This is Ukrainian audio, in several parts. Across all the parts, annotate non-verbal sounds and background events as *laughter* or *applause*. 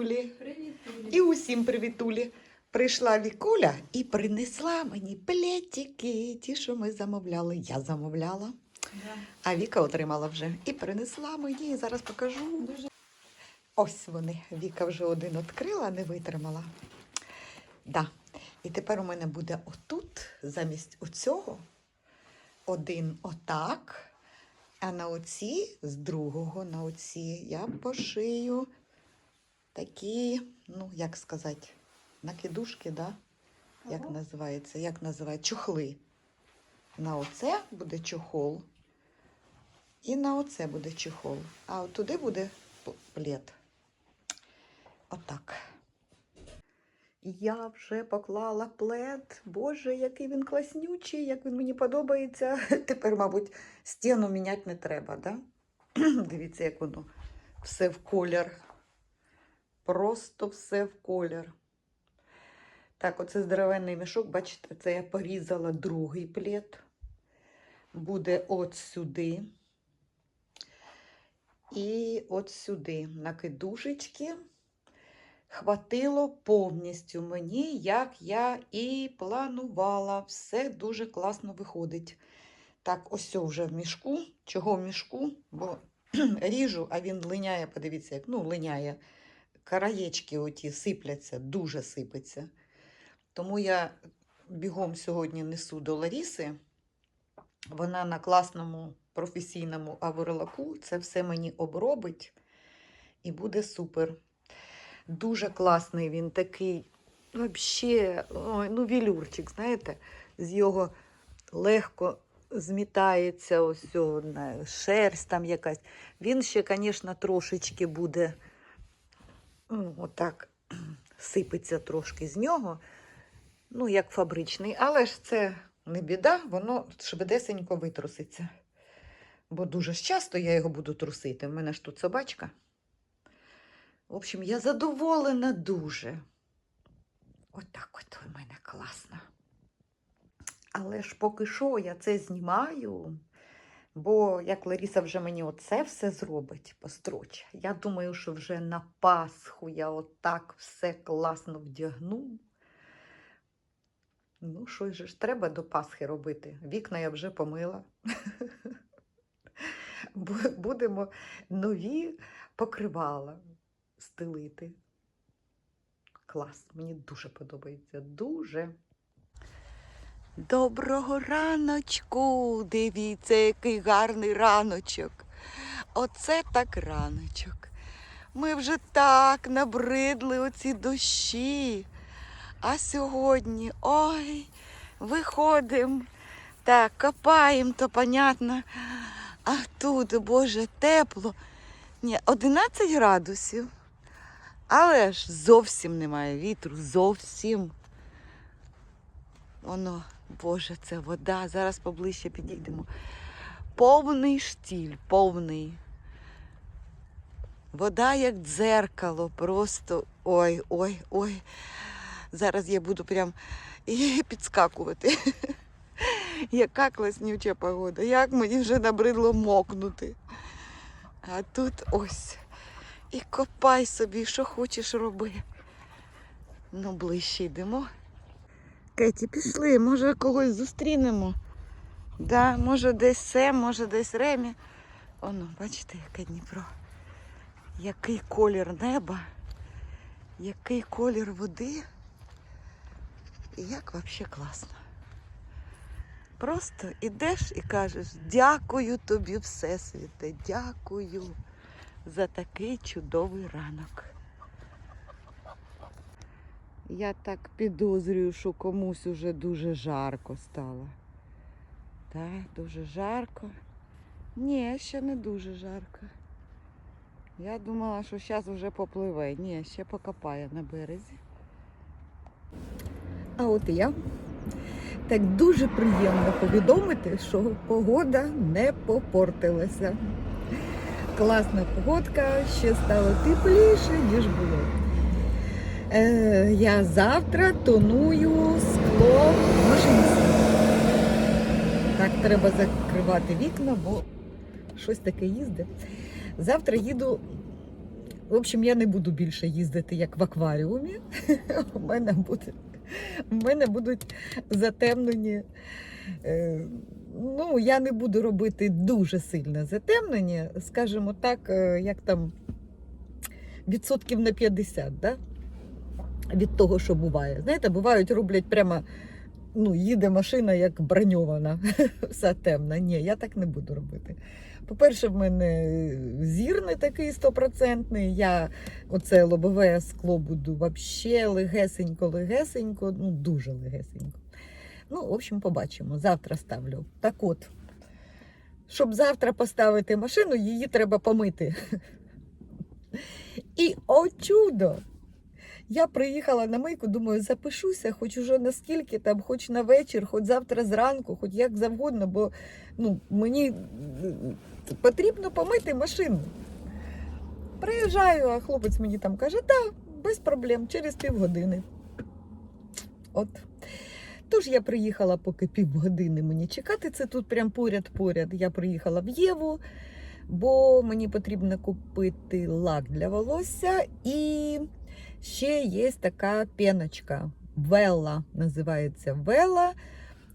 привітулі. Привіт, І усім привітулі. Прийшла Вікуля і принесла мені плетики, ті, що ми замовляли. Я замовляла, Да. а Віка отримала вже. І принесла мені. Зараз покажу. Дуже Ось вони. Віка вже один відкрила, не витримала. Да. І тепер у мене буде отут, замість оцього, один отак. А на оці, з другого на оці, я пошию такі, ну, як сказати, накидушки, да? як Ага. називається, як називають, чохли. На оце буде чохол. І на оце буде чохол. А от туди буде п- плед. Отак. Я вже поклала плед. Боже, який він класнючий, як він мені подобається. *laughs* Тепер, мабуть, стіну міняти не треба, да? *clears throat* Дивіться, як воно все в колір. Просто все в колір. Так, оце здоровенний мішок, бачите, це я порізала другий плед. Буде от сюди. І от сюди накидушечки хватило повністю мені, як я і планувала. Все дуже класно виходить. Так, ось вже в мішку. Чого в мішку? Бо *clears throat* ріжу, а він линяє, подивіться, як ну, линяє. Караєчки оті сипляться, дуже сипеться. Тому я бігом сьогодні несу до Ларіси. Вона на класному професійному авролаку це все мені обробить і буде супер. Дуже класний він такий, ой, ну, вілюрчик, знаєте, з його легко змітається ось шерсть там якась. Він ще, звісно, трошечки буде ну, отак *clears throat* сипеться трошки з нього, ну, як фабричний, але ж це не біда, воно швидесенько витруситься. Бо дуже ж часто я його буду трусити. У мене ж тут собачка. В общем, я задоволена дуже. Отак от у мене класно. Але ж поки що я це знімаю, бо як Ларіса вже мені оце все зробить, построче, я думаю, що вже на Пасху я отак все класно вдягну. Ну, що ж треба до Пасхи робити? Вікна я вже помила. *laughs* Будемо нові покривала стелити. Клас, мені дуже подобається. Дуже. Доброго раночку! Дивіться, який гарний раночок. Оце так раночок. Ми вже так набридли оці дощі. А сьогодні, ой, виходимо, так, копаємо, то понятно. А тут, Боже, тепло. Ні, 11 градусів. Але ж зовсім немає вітру, зовсім. Воно, Боже, це вода. Зараз поближче підійдемо. Повний штіль, повний. Вода як дзеркало, просто ой, ой, ой. Зараз я буду прям підскакувати. Яка класнюча погода, як мені вже набридло мокнути. А тут ось. І копай собі, що хочеш роби. Ну, ближче йдемо. Кеті, пішли, може когось зустрінемо. Да, може десь Сем, може десь Ремі. Оно, бачите, яке Дніпро. Який колір неба, який колір води. І як взагалі класно. Просто ідеш і кажеш, дякую тобі, Всесвіте, дякую за такий чудовий ранок. Я так підозрюю, що комусь уже дуже жарко стало. Так, дуже жарко. Ні, ще не дуже жарко. Я думала, що зараз вже попливе. Ні, ще покопає на березі. А от я. Так дуже приємно повідомити, що погода не попортилася. Класна погодка, ще стало тепліше, ніж було. Е, я завтра тоную скло в. Так, треба закривати вікна, бо щось таке їздить. Завтра їду В общем, я не буду більше їздити як в акваріумі. *laughs* У мене буде, у мене будуть затемнені. е, Ну, я не буду робити дуже сильне затемнення, скажімо так, е, як там відсотків на 50, да? Від того, що буває. Знаєте, бувають, роблять прямо, ну, їде машина як броньована, *laughs* вся темна. Ні, я так не буду робити. По-перше, в мене зір не такий стопроцентний. Я оце лобове скло буду вообще легесенько-легесенько, ну дуже легесенько. Ну, в общем, побачимо. Завтра ставлю. Так от, щоб завтра поставити машину, її треба помити. *laughs* І о чудо! Я приїхала на мийку, думаю, запишуся, хоч уже наскільки там, хоч на вечір, хоч завтра зранку, хоч як завгодно, бо ну, мені потрібно помити машину. Приїжджаю, а хлопець мені там каже, так, без проблем, через півгодини. От. Тож я приїхала, поки півгодини мені чекати. Це тут прям поряд-поряд. Я приїхала в Єву, бо мені потрібно купити лак для волосся. І ще є така пеночка. Велла називається Велла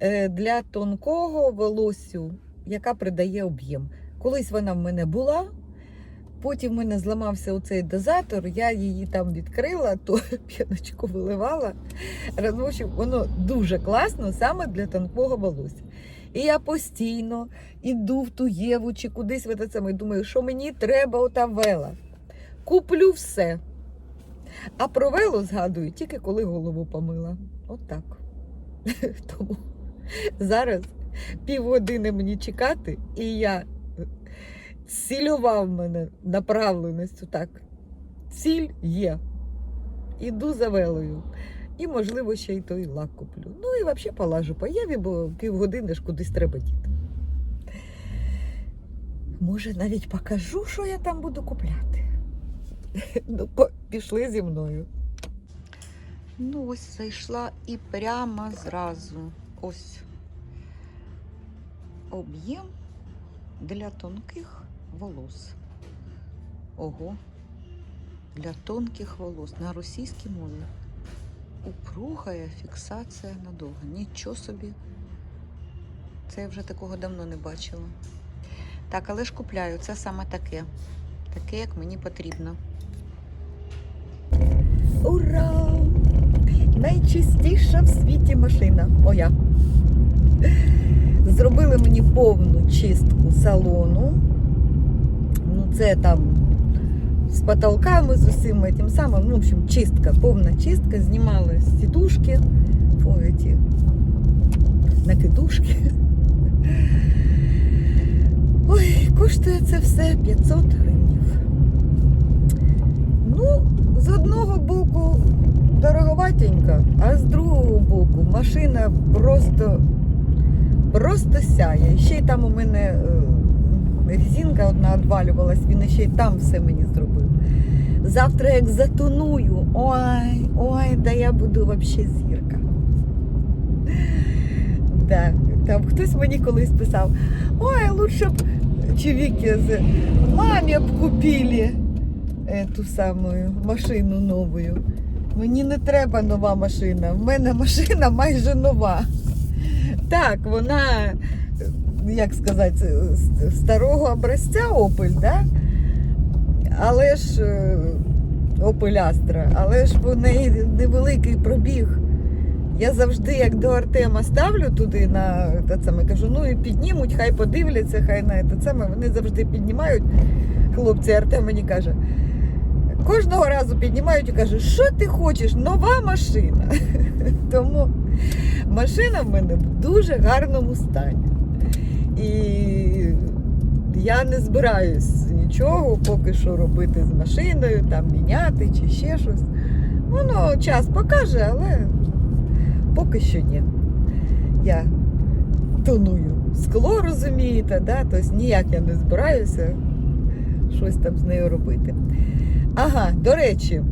е, для тонкого волоссю, яка придає об'єм. Колись вона в мене була. Потім в мене зламався оцей дозатор, я її там відкрила, *laughs* то п'яночку виливала. Розвощу, воно дуже класно саме для тонкого волосся. І я постійно іду в ту Єву чи кудись в це саме. Думаю, що мені треба ота вела. Куплю все. А про велу згадую тільки коли голову помила. От так. *laughs* Тому зараз півгодини мені чекати, і я цілював мене направленістю так. Ціль є. Іду за велою. І, можливо, ще й той лак куплю. Ну і взагалі полажу по Єві, бо півгодини ж кудись треба діти. Може, навіть покажу, що я там буду купляти. *laughs* Ну, пішли зі мною. Ну, ось зайшла і прямо зразу. Ось об'єм для тонких волос. Ого. Для тонких волос на російській мові. Упругая фіксація надовго. Нічого собі. Це я вже такого давно не бачила. Так, але ж купляю, це саме таке. Таке, як мені потрібно. Ура! Найчистіша в світі машина. Моя. Зробили мені повну чистку салону. Ну, це там з потолками, з усім тим самим. Ну, в общем, чистка, повна чистка. Знімали сідушки, ці накидушки. Ой, коштує це все 500 гривнів. Ну, з одного боку дороговатенько, а з другого боку машина просто, просто сяє. Ще й там у мене е, резинка одна відвалювалась, він ще й там все мені зробив. Завтра як затоную, ой, ой, да я буду взагалі зірка. Да, там хтось мені колись писав, ой, лучше б чоловіки з мамі б купили ту саму машину новою. Мені не треба нова машина. В мене машина майже нова. Так, вона, як сказати, старого образця Opel, да? але ж е, Opel Astra, але ж в неї невеликий пробіг. Я завжди, як до Артема ставлю туди на те саме, кажу, ну і піднімуть, хай подивляться, хай на те саме. Вони завжди піднімають. Хлопці, Артем мені каже, кожного разу піднімають і кажуть, що ти хочеш? Нова машина. *laughs* Тому машина в мене в дуже гарному стані. І я не збираюсь нічого поки що робити з машиною, там міняти чи ще щось. Воно час покаже, але поки що ні. Я тоную скло, розумієте, да? тобто ніяк я не збираюся щось там з нею робити. Ага, до речі,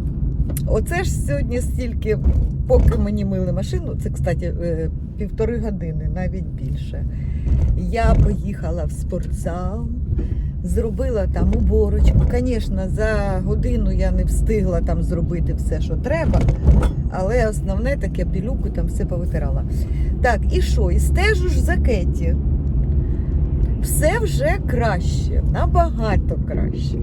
оце ж сьогодні стільки, поки мені мили машину, це, кстати, е, півтори години, навіть більше. Я поїхала в спортзал, Зробила там уборочку. Звісно, за годину я не встигла там зробити все, що треба. Але основне таке пілюку там все повитирала. Так, і що? І стежу ж за Кеті. Все вже краще, набагато краще.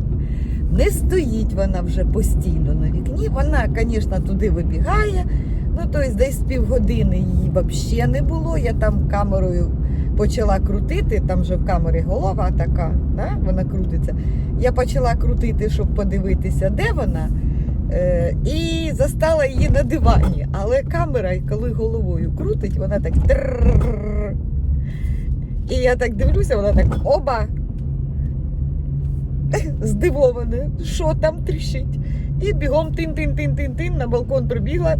Не стоїть вона вже постійно на вікні. Вона, звісно, туди вибігає. Ну, тобто десь півгодини її взагалі не було. Я там камерою почала крутити, там же в камері голова така, да? вона крутиться. Я почала крутити, щоб подивитися, де вона. Е, і застала її на дивані. Але камера, коли головою крутить, вона так. І я так дивлюся, вона так оба *laughs* здивована, що там тріщить. І бігом тин-тин-тин-тин-тин на балкон прибігла.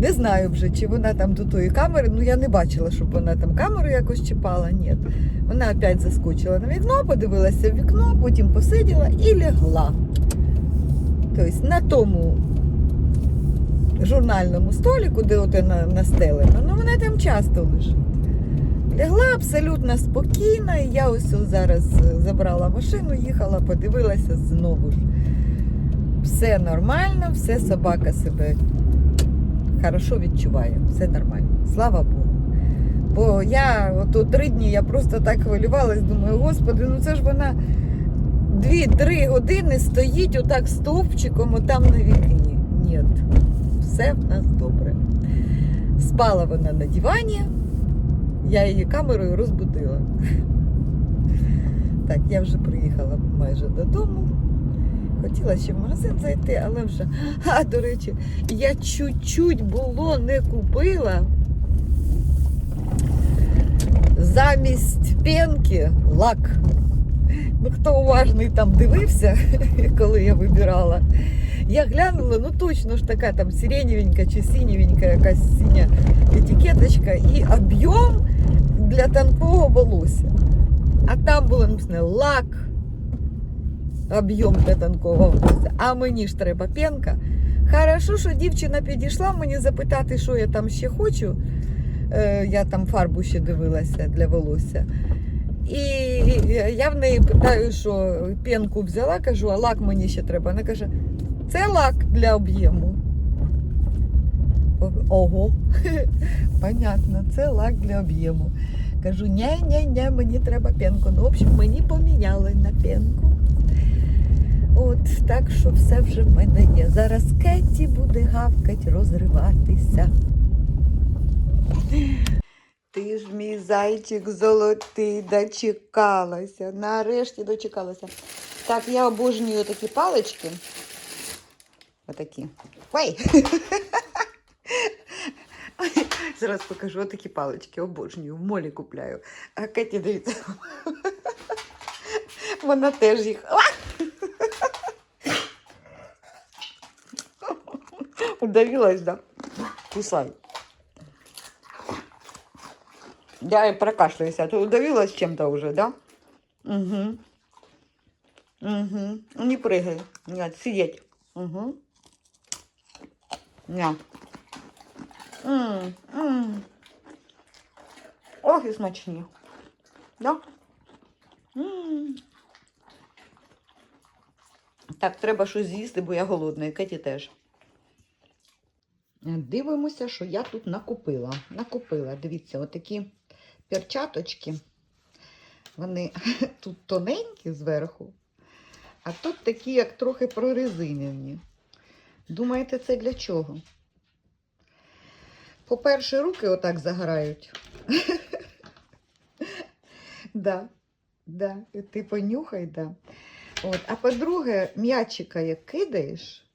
Не знаю вже, чи вона там до тої камери. Ну я не бачила, щоб вона там камеру якось чіпала. Ні. Вона опять заскочила на вікно, подивилася в вікно, потім посиділа і лягла. Тобто на тому журнальному столику, де оте на, настелено, ну вона там часто лежить. Лягла абсолютно спокійно, і я ось зараз е, забрала машину, їхала, подивилася знову ж. Все нормально, все собака себе хорошо відчуває, все нормально. Слава Богу. Бо я ото три дні я просто так хвилювалась, думаю, господи, ну це ж вона дві-три години стоїть отак стовпчиком отам на вікні. Ні, все в нас добре. Спала вона на дивані, я її камерою розбудила. Так, я вже приїхала майже додому. Хотіла ще в магазин зайти, але вже. А, до речі, я чуть-чуть було не купила замість пенки лак. Ну, хто уважний там дивився, *laughs* коли я вибирала, я глянула, ну точно ж така там сиреневенька чи синєвенька якась синя етикеточка і об'єм для тонкого волосся. А там було написано лак, об'єм для тонкого волосся. А мені ж треба пенка. Хорошо, що дівчина підійшла мені запитати, що я там ще хочу. Е, Я там фарбу ще дивилася для волосся. І я в неї питаю, що пенку взяла, кажу, а лак мені ще треба. Вона каже, це лак для об'єму. Ого, *laughs* понятно, це лак для об'єму. Кажу, ня-ня-ня, мені треба пенку. Ну, в общем, мені поміняли на пенку. От, так що все вже в мене є. Зараз Кетті буде гавкать, розриватися. Ти ж мій зайчик золотий, дочекалася. Нарешті дочекалася. Так, я обожнюю такі палички. Отакі. Ой! *laughs* Зараз покажу отакі палички, обожнюю, в молі купляю. А Кеті, дивіться. Вона теж їх. Удавилась, да? Кусай. Я прокашляюсь, а ты удавилась чем-то уже, да? Угу. Угу. Не прыгай. Нет, сидеть. Угу. Ня. М -м. Ох, і смачні. Да? Так, треба щось з'їсти, бо я голодна, і Кеті теж. Дивимося, що я тут накупила. Накупила, дивіться, отакі перчаточки. Вони *laughs* тут тоненькі зверху, а тут такі, як трохи прорезинені. Думаєте, це для чого? По-перше, руки отак заграють. да, да, ти понюхай, да. От. А по-друге, м'ячика як кидаєш,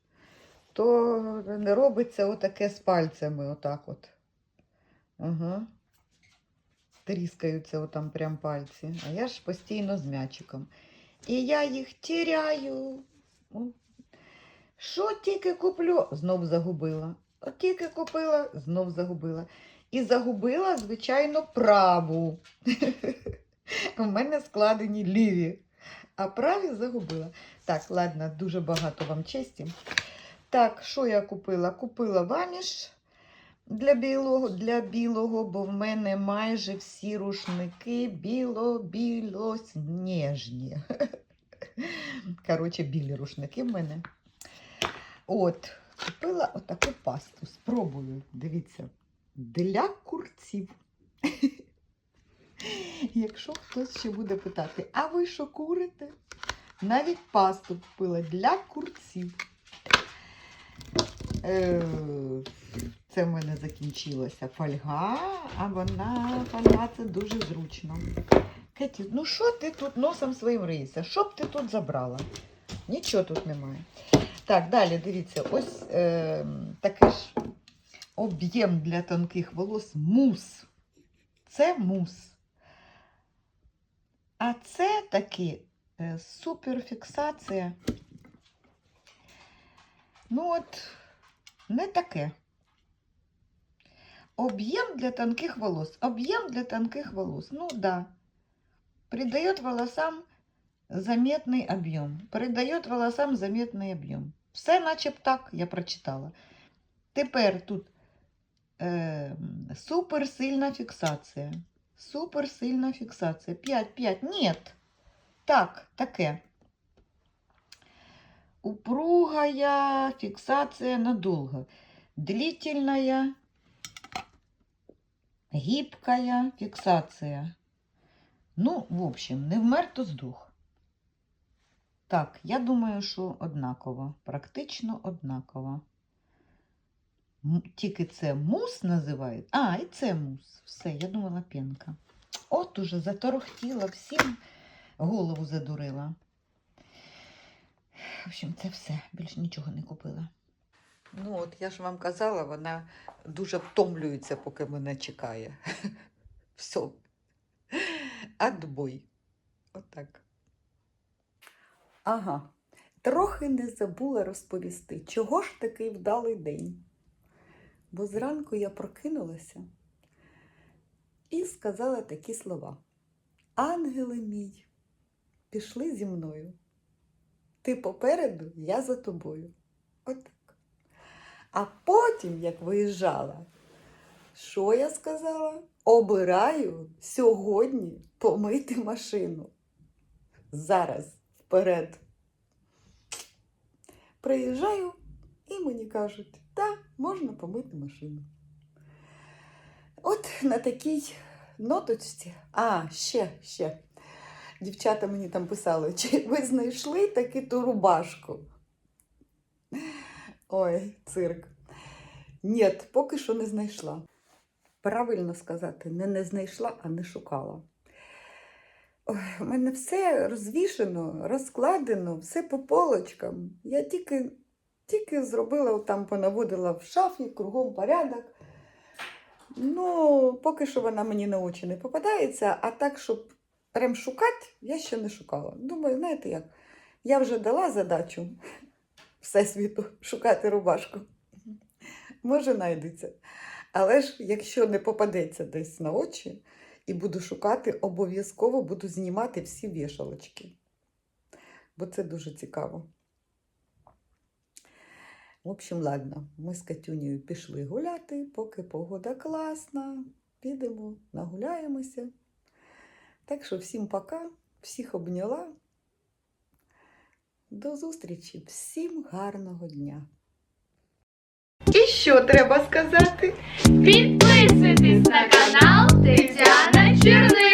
то робиться отаке з пальцями, отак от. Ага. Тріскаються отам прям пальці. А я ж постійно з м'ячиком. І я їх тіряю. Що тільки куплю, знов загубила. От тільки купила, знов загубила. І загубила, звичайно, праву. *laughs* У мене складені ліві, а праві загубила. Так, ладно, дуже багато вам честі. Так, що я купила? Купила ваніш, для білого, для білого, бо в мене майже всі рушники біло-біло-сніжні. *laughs* Коротше, білі рушники в мене. От, купила отаку пасту. Спробую. Дивіться. Для курців. *laughs* Якщо хтось ще буде питати, а ви що курите? Навіть пасту купила для курців. Е, Це в мене закінчилася фольга, а вона фольга це дуже зручно. Кеті, ну що ти тут носом своїм риєшся? Що б ти тут забрала? Нічого тут немає. Так, далі дивіться, ось е, такий ж об'єм для тонких волос мус. Це мус. А це таки е, суперфіксація. Ну от, не таке. Объем для тонких волос. Объем для тонких волос. Ну да. Придает волосам заметный объем. Придает волосам заметний об'єм. Все наче так я прочитала. Тепер тут е, суперсильна фіксація. Суперсильна фіксація. 5, 5. Нет. Так, таке. Упругая фиксация надолго. Длительная, гибкая фиксация. Ну, в общем, не вмер, то здох. Так, я думаю, що однаково. Практично однаково. Тільки це мус називають. А, і це мус. Все, я думала пенка. От уже заторохтіла, всім голову задурила. В общем, це все. Більше нічого не купила. Ну, от я ж вам казала, вона дуже втомлюється, поки мене чекає. *laughs* Все. Отбой. Отак. Ага. Трохи не забула розповісти, чого ж такий вдалий день. Бо зранку я прокинулася і сказала такі слова: Ангели мій, пішли зі мною. Ти попереду, я за тобою. Отак. А потім, як виїжджала, що я сказала? Обираю сьогодні помити машину. Зараз вперед. Приїжджаю і мені кажуть, так, можна помити машину. От на такій ноточці. А, ще, ще. Дівчата мені там писали, чи ви знайшли таки ту рубашку? Ой, цирк. Ні, поки що не знайшла. Правильно сказати, не не знайшла, а не шукала. У мене все розвішено, розкладено, все по полочкам. Я тільки, тільки зробила, там понаводила в шафі, кругом порядок. Ну, поки що вона мені на очі не попадається, а так, щоб прям шукати, я ще не шукала. Думаю, знаєте як? Я вже дала задачу *laughs* Всесвіту шукати рубашку. Може, знайдеться. Але ж, якщо не попадеться десь на очі і буду шукати, обов'язково буду знімати всі вішалочки. Бо це дуже цікаво. В общем, ладно, ми з Катюнею пішли гуляти, поки погода класна. Підемо, нагуляємося. Так що всім пока, всіх обняла. До зустрічі, всім гарного дня! І що треба сказати? Підписуйтесь на канал Тетяна Cheerleading!